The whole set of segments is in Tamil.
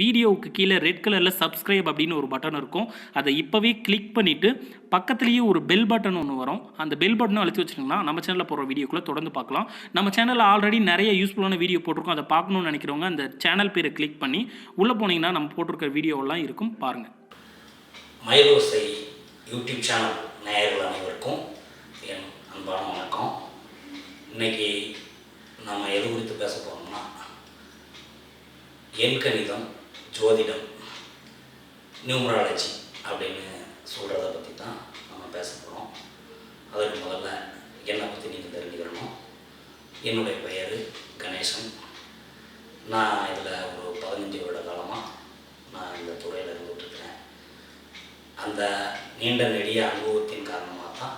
வீடியோவுக்கு கீழே ரெட் கலரில் சப்ஸ்கிரைப் அப்படின்னு ஒரு பட்டன் இருக்கும். அதை இப்போவே கிளிக் பண்ணிவிட்டு பக்கத்துலேயே ஒரு பெல் பட்டன் ஒன்று வரும். அந்த பெல் பட்டனும் அழுத்தி வச்சிங்கன்னா நம்ம சேனலில் போகிற வீடியோக்குள்ளே தொடர்ந்து பார்க்கலாம். நம்ம சேனலில் ஆல்ரெடி நிறைய யூஸ்ஃபுல்லான வீடியோ போட்டிருக்கோம். அதை பார்க்கணும்னு நினைக்கிறவங்க அந்த சேனல் பேரை கிளிக் பண்ணி உள்ளே போனீங்கன்னா நம்ம போட்டிருக்கிற வீடியோவெல்லாம் இருக்கும். பாருங்கள் மயிலோசை யூடியூப் சேனல் நேயர்கள் அனைவருக்கும் என் அன்பான வணக்கம். இன்றைக்கி நம்ம எது குறித்து பேச போகிறோம்னா எண் கணிதம் ஜோதிடம் நியூமராலஜி அப்படின்னு சொல்கிறத பற்றி தான் நம்ம பேச போகிறோம் அதற்கு முதல்ல என்னை பற்றி நீங்கள் தெரிஞ்சுக்கிறணும் என்னுடைய பெயர் கணேசன். நான் இதில் ஒரு பதினஞ்சு வருட காலமாக நான் இந்த துறையில் இருந்துகிட்ருக்கிறேன் அந்த நீண்ட நெடிய அனுபவத்தின் காரணமாக தான்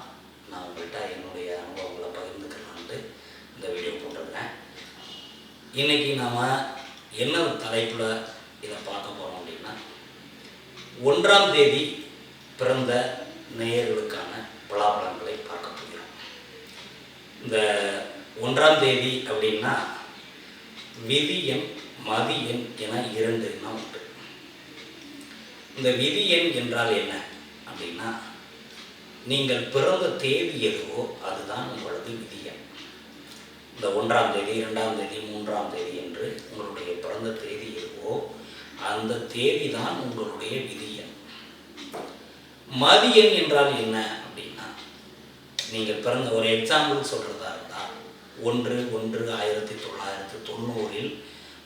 நான் உங்கள்கிட்ட என்னுடைய அனுபவங்களை பகிர்ந்துக்கலான்ட்டு இந்த வீடியோ போட்டிருக்கிறேன். இன்றைக்கி நாம் என்ன தலைப்பில் இதை பார்க்க போகிறோம் அப்படின்னா ஒன்றாம் தேதி பிறந்த நேயர்களுக்கான பலாபலன்களை பார்க்க போகிறோம். இந்த ஒன்றாம் தேதி அப்படின்னா விதி எண் மதி எண் என இரண்டு எண்ணம் உண்டு. இந்த விதி எண் என்றால் என்ன அப்படின்னா நீங்கள் பிறந்த தேதி எதுவோ அதுதான் உங்களது விதி எண். இந்த ஒன்றாம் தேதி இரண்டாம் தேதி மூன்றாம் தேதி என்று உங்களுடைய பிறந்த தேதி எதுவோ அந்த தேதி தான் உங்களுடைய விதி எண் என்றால் என்ன அப்படின்னா நீங்கள் பிறந்த ஒரு எக்ஸாம்பிள் சொல்கிறதா இருந்தால் ஒன்று ஒன்று ஆயிரத்தி தொள்ளாயிரத்தி தொண்ணூறில்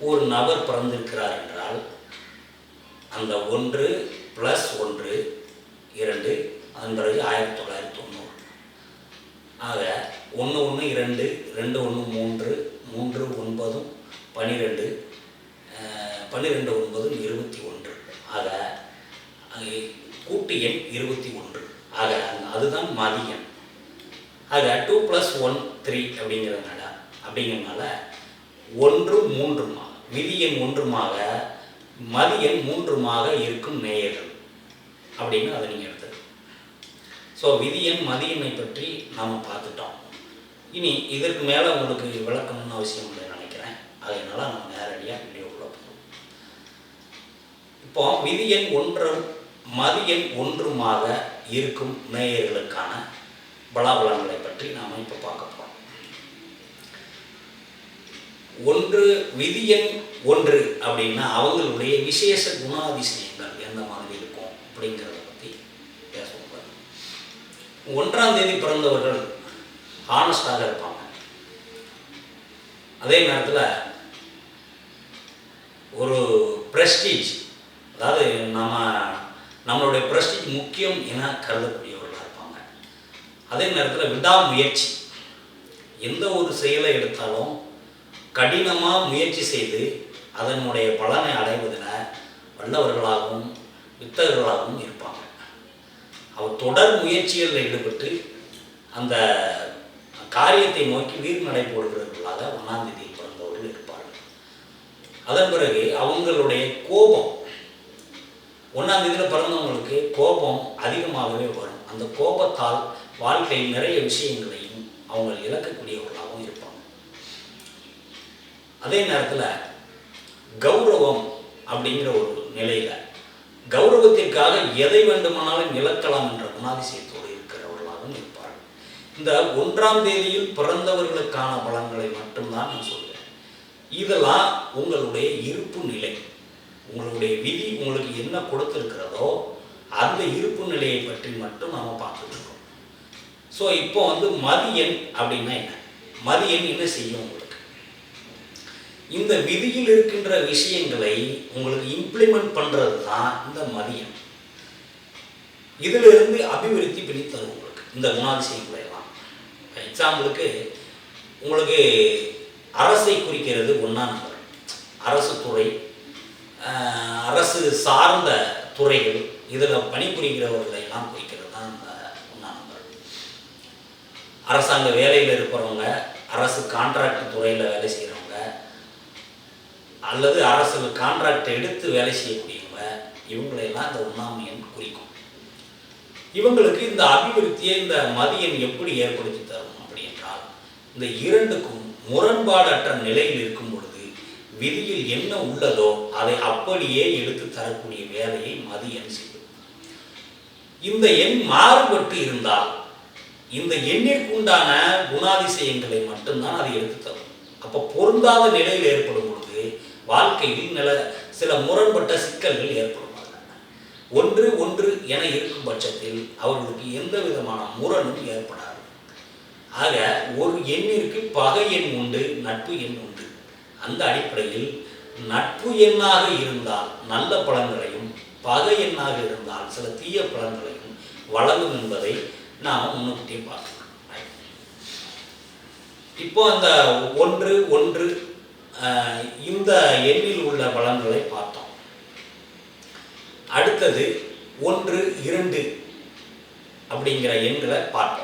ஒரு நபர் பிறந்திருக்கிறார் என்றால் அந்த ஒன்று ப்ளஸ் ஒன்று இரண்டு அதன் பிறகு ஆயிரத்தி தொள்ளாயிரத்தி தொண்ணூறு. ஆக ஒன்று ஒன்று இரண்டு ரெண்டு ஒன்று மூன்று மூன்று ஒன்பதும் பன்னிரெண்டு பன்னிரெண்டு ஒன்பதும் இருபத்தி ஒன்று ஆக அங்கே கூட்டு எண் இருபத்தி ஒன்று. ஆக அதுதான் மதியம். ஆக டூ ப்ளஸ் ஒன் த்ரீ அப்படிங்கிறதுனால அப்படிங்கிறதுனால ஒன்று மூன்றுமாக விதி எண் ஒன்றுமாக மதியம் மூன்றுமாக இருக்கும் நேயர்கள். அப்படின்னு அதை நீங்கள் எடுத்துக்கணும். ஸோ விதியன் மதியனை பற்றி நாம் பார்த்துட்டோம். இனி இதற்கு மேலே உங்களுக்கு விளக்கணும்னு அவசியம் இல்லை நினைக்கிறேன். அதனால நம்ம நேரடியாக வீடியோக்குள்ளே போகிறோம் இப்போ விதி மதியம் ஒன்று மாத ஒன்றுமாக இருக்கும் நேயர்களுக்கான பலாபலன்களை பற்றி நாம் இப்போ பார்க்க போகிறோம் ஒன்று விதியன் ஒன்று அப்படின்னா அவங்களுடைய விசேஷ குணாதிசயங்கள் எந்த மாதிரி இருக்கும் அப்படிங்கிறத பற்றி பேசுவோம் பாருங்க. ஒன்றாம் தேதி பிறந்தவர்கள் ஹானஸ்டாக இருப்பாங்க அதே நேரத்தில் ஒரு ப்ரெஸ்டீஜ் அதாவது நம்ம நம்மளுடைய ப்ரெஸ்டீஜ் முக்கியம் என கருதக்கூடியவர்களாக இருப்பாங்க. அதே நேரத்தில் விடாமுயற்சி. எந்த ஒரு செயலை எடுத்தாலும் கடினமாக முயற்சி செய்து அதனுடைய பலனை அடைவதில் வல்லவர்களாகவும் வித்தகர்களாகவும் இருப்பாங்க. அவர் தொடர் முயற்சிகளில் ஈடுபட்டு அந்த காரியத்தை நோக்கி வீர்நடை போடுகிறவர்களாக ஒன்றாம் தேதியில் பிறந்தவர்கள் இருப்பார்கள். அதன் பிறகு அவங்களுடைய கோபம் ஒன்றாம் தேதியில் பிறந்தவங்களுக்கு கோபம் அதிகமாகவே வரும். அந்த கோபத்தால் வாழ்க்கையில் நிறைய விஷயங்களையும் அவங்க இழக்கக்கூடியவர்களாகவும் இருப்பாங்க. அதே நேரத்தில் கௌரவம் அப்படிங்கிற ஒரு நிலையில் கௌரவத்திற்காக எதை வேண்டுமானாலும் இழக்கலாம் என்ற குணாதிசயத்தோடு இருக்கிறவர்களாகவும் இருப்பார்கள். இந்த ஒன்றாம் தேதியில் பிறந்தவர்களுக்கான பலன்களை மட்டும்தான் நான் சொல்கிறேன் இதெல்லாம் உங்களுடைய இருப்பு நிலை. உங்களுடைய விதி உங்களுக்கு என்ன கொடுத்துருக்கிறதோ அந்த இருப்பு நிலையை பற்றி மட்டும் நாம் பார்த்துட்டு இருக்கோம். ஸோ இப்போ வந்து மதியன் அப்படின்னா என்ன? மதியன் என்ன செய்யும் உங்களுக்கு? இந்த விதியில் இருக்கின்ற விஷயங்களை உங்களுக்கு இம்ப்ளிமெண்ட் பண்ணுறது தான் இந்த மதியம் இதிலிருந்து அபிவிருத்தி பண்ணி தரும் உங்களுக்கு. இந்த குணாதிசயங்களை எல்லாம். எக்ஸாம்பிளுக்கு உங்களுக்கு அரசை குறிக்கிறது ஒன்றா நம்பர் அரசு துறை அரசு சார்ந்த துறைகள் இதில் பணிபுரிகிறவர்களை எல்லாம் குறிக்கிறது தான் இந்த உண்ணாநம்பர் அரசாங்க வேலையில் இருக்கிறவங்க அரசு கான்ட்ராக்ட் துறையில் வேலை செய்கிறவங்க அல்லது அரசு கான்ட்ராக்ட் எடுத்து வேலை செய்யக்கூடியவங்க இவங்களையெல்லாம் இந்த உண்ணாமையன் குறிக்கும். இவங்களுக்கு இந்த அபிவிருத்தியை இந்த மதியம் எப்படி ஏற்படுத்தி தரும் அப்படி என்றால் இந்த இரண்டுக்கும் முரண்பாடற்ற நிலையில் இருக்கும் பொழுது விதியில் என்ன உள்ளதோ அதை அப்படியே எடுத்து தரக்கூடிய வேலையை மது எண் செய்யும். இந்த எண் மாறுபட்டு இருந்தால் இந்த எண்ணிற்கு உண்டான குணாதிசயங்களை மட்டும்தான் அதை எடுத்து தரும். அப்போ பொருந்தாத நிலையில் ஏற்படும் பொழுது வாழ்க்கையில் நில சில முரண்பட்ட சிக்கல்கள் ஏற்படும். ஒன்று ஒன்று என இருக்கும் பட்சத்தில் அவர்களுக்கு எந்த விதமான முரணும் ஏற்படாது. ஆக ஒரு எண்ணிற்கு பகை எண் உண்டு நட்பு எண் உண்டு. அந்த அடிப்படையில் நட்பு எண்ணாக இருந்தால் நல்ல பலன்களையும் பகை எண்ணாக இருந்தால் சில தீய பலன்களையும் வழங்கும் என்பதை நாம் முன்னுக்கூட்டியே பார்க்கலாம். இப்போ அந்த ஒன்று ஒன்று இந்த எண்ணில் உள்ள பலன்களை பார்த்தோம். அடுத்தது ஒன்று இரண்டு அப்படிங்கிற எண்களை பார்த்தோம்.